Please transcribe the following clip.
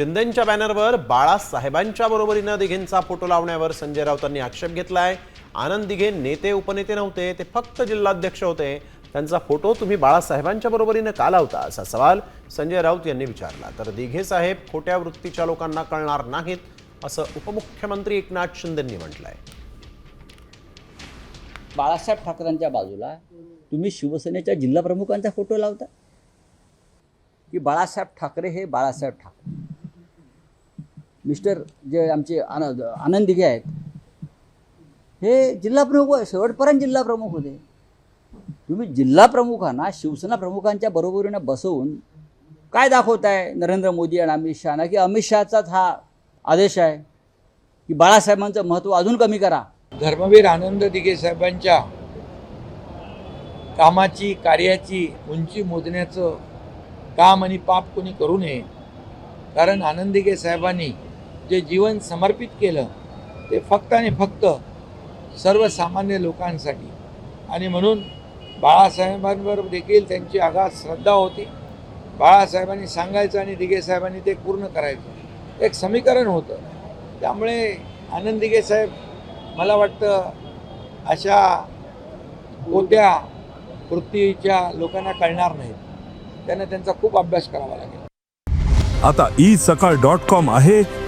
शिंदेच्या बॅनरवर बाळासाहेबांच्या बरोबरीनं दिघेंचा फोटो लावण्यावर संजय राऊतांनी आक्षेप घेतलाय. आनंद दिघे नेते उपनेते नव्हते ते फक्त जिल्हाध्यक्ष होते. त्यांचा फोटो तुम्ही बाळासाहेबांच्या बरोबरीनं का लावता? असा सवाल संजय राऊत यांनी विचारला. तर दिघे साहेब खोट्या वृत्तीच्या लोकांना कळणार नाहीत असं उपमुख्यमंत्री एकनाथ शिंदेंनी म्हटलंय. बाळासाहेब ठाकरेंच्या बाजूला तुम्ही शिवसेनेच्या जिल्हा प्रमुखांचा फोटो लावता? की बाळासाहेब ठाकरे हे बाळासाहेब ठाकरे? मिस्टर जे आमचे आनंद आनंद दिघे आहेत हे जिल्हा प्रमुख शेवटपर्यंत जिल्हा प्रमुख होते. तुम्ही जिल्हा प्रमुखांना शिवसेना प्रमुखांच्या बरोबरीनं बसवून काय दाखवताय नरेंद्र मोदी आणि अमित शहाना की अमित शहाचाच हा आदेश आहे की बाळासाहेबांचं महत्त्व अजून कमी करा. धर्मवीर आनंद दिघे साहेबांच्या कामाची कार्याची उंची मोजण्याचं काम आणि पाप कोणी करू नये. कारण आनंद दिघे साहेबांनी जे जीवन समर्पित केलं ते फक्त आणि फक्त सर्वसामान्य लोकांसाठी. आणि म्हणून बाळासाहेबांवर देखील त्यांची आघात श्रद्धा होती. बाळासाहेबांनी सांगायचं आणि दिगेसाहेबांनी ते पूर्ण करायचं. एक समीकरण होतं. त्यामुळे आनंद दिगेसाहेब मला वाटतं अशा कोत्या वृत्तीच्या लोकांना कळणार नाहीत. त्यांना त्यांचा खूप अभ्यास करावा लागेल. आता ई सकाळ डॉट कॉम आहे.